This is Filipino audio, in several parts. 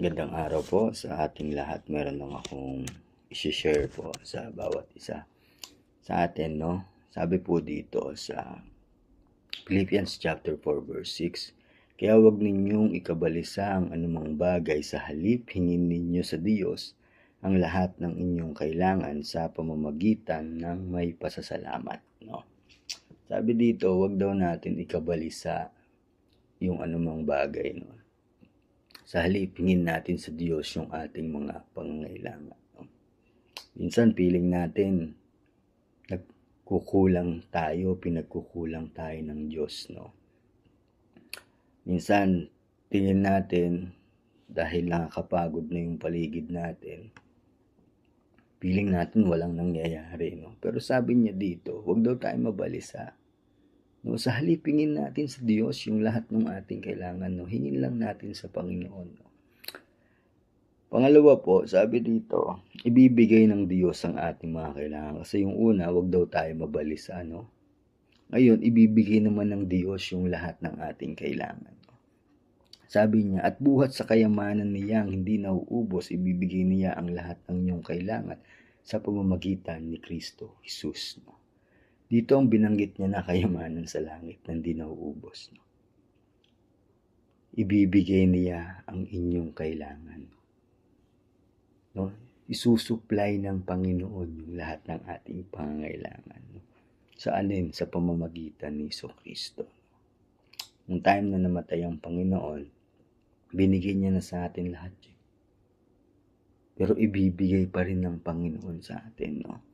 Gandang araw po sa ating lahat. Meron lang akong isi-share po sa bawat isa sa atin, no? Sabi po dito sa Philippians chapter 4 verse 6, Kaya huwag ninyong ikabalisa ang anumang bagay sa halip hingin ninyo sa Diyos ang lahat ng inyong kailangan sa pamamagitan ng may pasasalamat, no? Sabi dito, huwag daw natin ikabalisa yung anumang bagay, no? Sa halip, natin sa Diyos yung ating mga pangangailangan. Minsan, feeling natin, nagkukulang tayo, pinagkukulang tayo ng Diyos, no? Minsan, tingin natin, dahil nakakapagod na yung paligid natin, feeling natin walang nangyayari, no? Pero sabi niya dito, huwag daw tayo mabalisa. No, sa halip, hingin natin sa Diyos yung lahat ng ating kailangan. No? Hingin lang natin sa Panginoon. No? Pangalawa po, sabi dito, ibibigay ng Diyos ang ating mga kailangan. Kasi yung una, wag daw tayo mabalisa. No? Ngayon, ibibigay naman ng Diyos yung lahat ng ating kailangan. No? Sabi niya, at buhat sa kayamanan niyang hindi nauubos, ibibigay niya ang lahat ng iyong kailangan sa pamamagitan ni Kristo Jesus. No? Dito ang binanggit niya na kayamanan sa langit na hindi nauubos. No? Ibibigay niya ang inyong kailangan. No? Isusupply ng Panginoon yung lahat ng ating pangangailangan. No? Sa alin? Sa pamamagitan ni Iso Kristo. Nung time na namatay ang Panginoon, binigay niya na sa atin lahat yun. Pero ibibigay pa rin ng Panginoon sa atin, no?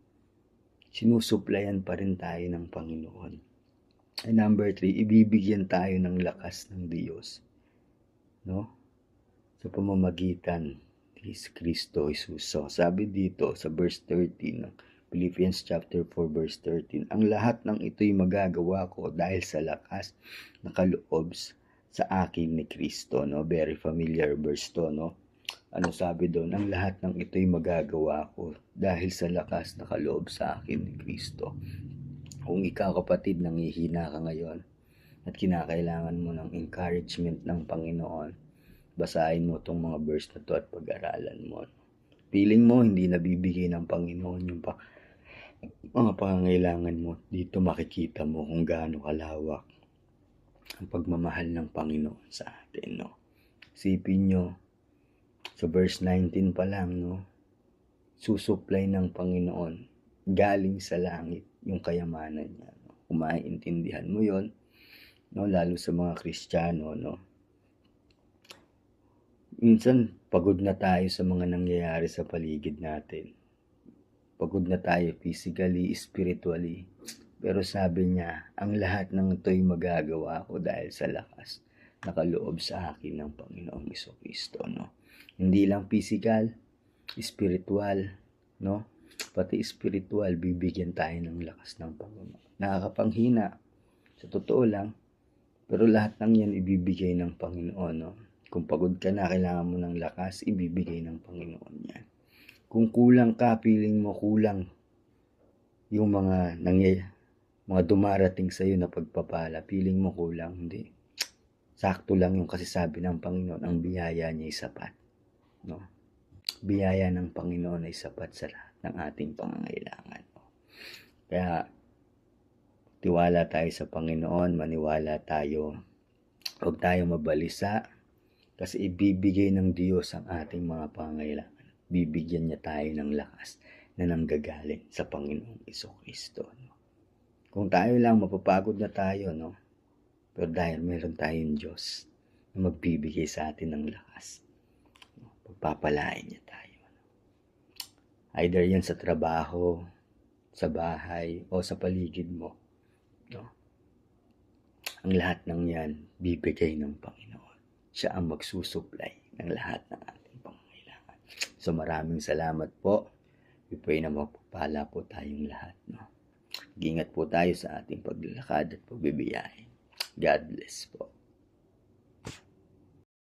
Sinusuplayan pa rin tayo ng Panginoon. And number three, ibibigyan tayo ng lakas ng Diyos. No? Sa pamamagitan ni Kristo Jesus. So, sabi dito sa verse 13 ng Philippians chapter 4 verse 13, ang lahat ng ito'y magagawa ko dahil sa lakas na kaloob sa akin ni Kristo. No? Very familiar verse to, no? Ano sabi doon, ang lahat ng ito'y magagawa ko dahil sa lakas na kaloob sa akin ni Kristo. Kung ikaw kapatid nangihina ka ngayon at kinakailangan mo ng encouragement ng Panginoon, basahin mo itong mga verse na to at pag-aralan mo. Feeling mo hindi nabibigay ng Panginoon yung pa mga pangangailangan mo. Dito makikita mo kung gaano kalawak ang pagmamahal ng Panginoon sa atin. No? Sipin nyo, So verse 19 pa lang, no? Susupply ng Panginoon galing sa langit yung kayamanan niya. No? Kung maiintindihan mo yon no? lalo sa mga Kristiyano, no? Minsan, pagod na tayo sa mga nangyayari sa paligid natin. Pagod na tayo physically, spiritually. Pero sabi niya, ang lahat ng ito'y magagawa ko dahil sa lakas nakaloob sa akin ng Panginoong Iso Kristo, no? Hindi lang physical, spiritual, no? Pati spiritual, bibigyan tayo ng lakas ng Panginoon. Nakakapanghina, sa totoo lang, pero lahat ng yan ibibigay ng Panginoon, no? Kung pagod ka na, kailangan mo ng lakas, ibibigay ng Panginoon yan. Kung kulang ka, feeling mo kulang yung mga nangyay mga dumarating sa iyo na pagpapala, feeling mo kulang, hindi. Sakto lang yung kasi sabi ng Panginoon, ang biyaya niya ay sapat. No? Biyaya ng Panginoon ay sapat sa lahat ng ating pangangailangan. No? Kaya, tiwala tayo sa Panginoon, maniwala tayo. Huwag tayo mabalisa kasi ibibigay ng Diyos ang ating mga pangangailangan. Bibigyan niya tayo ng lakas na nanggagaling sa Panginoong Iso Kristo. No? Kung tayo lang mapapagod na tayo, no? Pero dahil meron tayong Diyos na magbibigay sa atin ng lakas pagpapalain niya tayo. Either yan sa trabaho, sa bahay, o sa paligid mo. No? Ang lahat ng yan, bibigay ng Panginoon. Siya ang magsusupply ng lahat ng ating pangangailangan. So maraming salamat po. We pray na magpapala po tayong lahat. No? Gingat po tayo sa ating paglalakad at pagbibiyahe. God bless po.